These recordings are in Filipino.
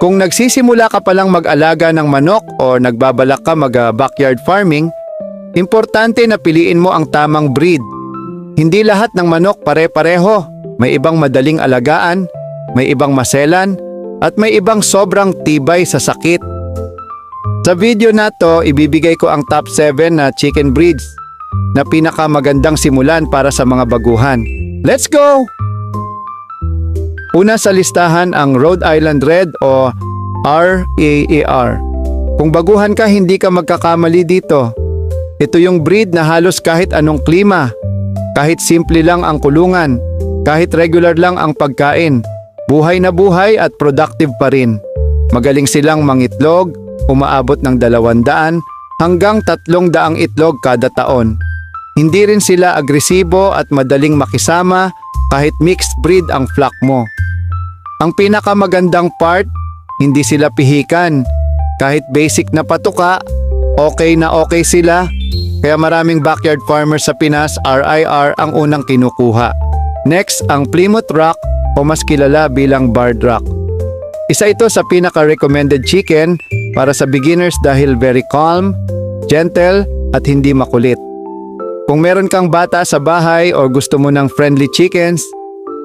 Kung nagsisimula ka palang mag-alaga ng manok o nagbabalak ka mag-backyard farming, importante na piliin mo ang tamang breed. Hindi lahat ng manok pare-pareho. May ibang madaling alagaan, may ibang maselan, at may ibang sobrang tibay sa sakit. Sa video na to, ibibigay ko ang top 7 na chicken breeds na pinakamagandang simulan para sa mga baguhan. Let's go! Una sa listahan ang Rhode Island Red o RAAR. Kung baguhan ka, hindi ka magkakamali dito. Ito yung breed na halos kahit anong klima, kahit simple lang ang kulungan, kahit regular lang ang pagkain, buhay na buhay at productive pa rin. Magaling silang mangitlog, umaabot ng 200 hanggang 300 itlog kada taon. Hindi rin sila agresibo at madaling makisama kahit mixed breed ang flock mo. Ang pinakamagandang part, hindi sila pihikan. Kahit basic na patuka, okay na okay sila. Kaya maraming backyard farmers sa Pinas, RIR ang unang kinukuha. Next, ang Plymouth Rock o mas kilala bilang Barred Rock. Isa ito sa pinaka-recommended chicken para sa beginners dahil very calm, gentle at hindi makulit. Kung meron kang bata sa bahay o gusto mo ng friendly chickens,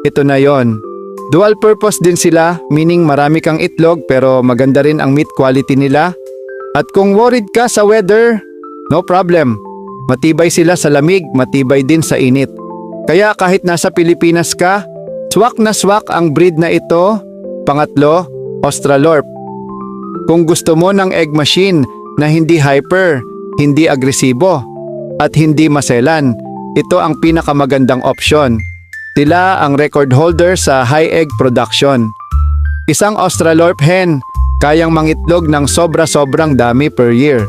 ito na yon. Dual purpose din sila, meaning marami kang itlog pero maganda rin ang meat quality nila. At kung worried ka sa weather, no problem. Matibay sila sa lamig, matibay din sa init. Kaya kahit nasa Pilipinas ka, swak na swak ang breed na ito. Pangatlo, Australorp. Kung gusto mo ng egg machine na hindi hyper, hindi agresibo, at hindi maselan, ito ang pinakamagandang opsyon. Sila ang record holder sa high egg production. Isang Australorp hen, kayang mangitlog ng sobra-sobrang dami per year.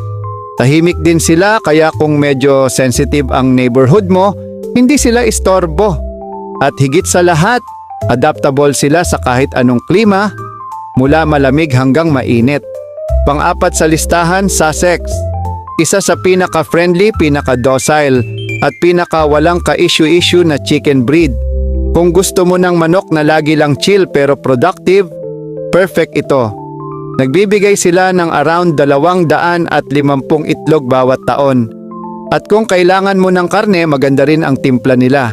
Tahimik din sila kaya kung medyo sensitive ang neighborhood mo, hindi sila istorbo. At higit sa lahat, adaptable sila sa kahit anong klima, mula malamig hanggang mainit. Pang-apat sa listahan, Sussex. Isa sa pinaka-friendly, pinaka-docile, at pinaka-walang ka-issue-issue na chicken breed. Kung gusto mo ng manok na lagi lang chill pero productive, perfect ito. Nagbibigay sila ng around 200 at 50 itlog bawat taon. At kung kailangan mo ng karne, maganda rin ang timpla nila.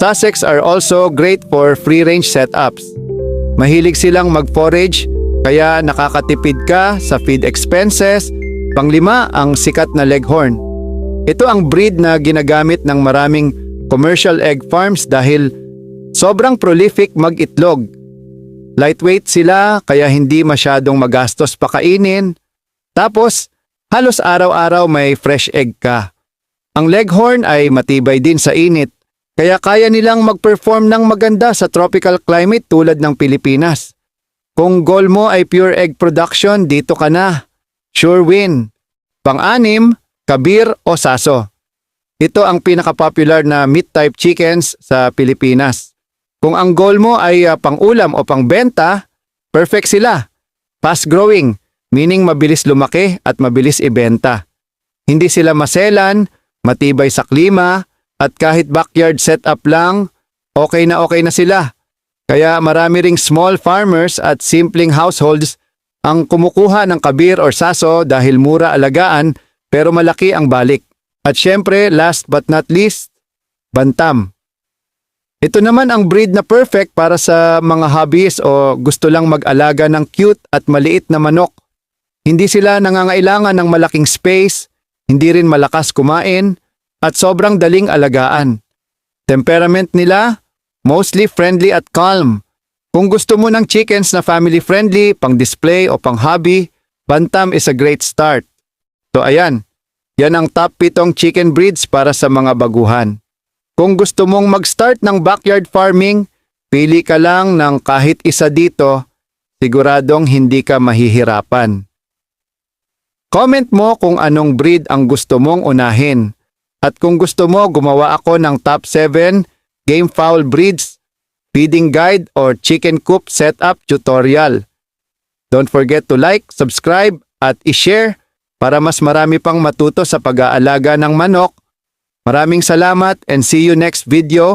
Sussex are also great for free-range setups. Mahilig silang mag-forage, kaya nakakatipid ka sa feed expenses. Panglima, ang sikat na leghorn. Ito ang breed na ginagamit ng maraming commercial egg farms dahil sobrang prolific mag-itlog. Lightweight sila kaya hindi masyadong magastos pakainin. Tapos, halos araw-araw may fresh egg ka. Ang leghorn ay matibay din sa init, kaya kaya nilang mag-perform ng maganda sa tropical climate tulad ng Pilipinas. Kung goal mo ay pure egg production, dito ka na. Sure win. Pang-anim, kabir o saso. Ito ang pinaka-popular na meat-type chickens sa Pilipinas. Kung ang goal mo ay uh, pang-ulam o pang-benta, perfect sila. Fast-growing, meaning mabilis lumaki at mabilis ibenta. Hindi sila maselan, matibay sa klima, at kahit backyard setup lang, okay na okay na sila. Kaya marami ring small farmers at simpleng households ang kumukuha ng kabir or saso dahil mura alagaan pero malaki ang balik. At syempre, last but not least, bantam. Ito naman ang breed na perfect para sa mga hobbies o gusto lang mag-alaga ng cute at maliit na manok. Hindi sila nangangailangan ng malaking space, hindi rin malakas kumain, at sobrang daling alagaan. Temperament nila, mostly friendly at calm. Kung gusto mo ng chickens na family friendly, pang display o pang hobby, Bantam is a great start. So ayan, yan ang top 7 chicken breeds para sa mga baguhan. Kung gusto mong mag-start ng backyard farming, pili ka lang ng kahit isa dito, siguradong hindi ka mahihirapan. Comment mo kung anong breed ang gusto mong unahin. At kung gusto mo, gumawa ako ng top 7 game fowl breeds, feeding guide or chicken coop setup tutorial. Don't forget to like, subscribe at i-share para mas marami pang matuto sa pag-aalaga ng manok. Maraming salamat and see you next video.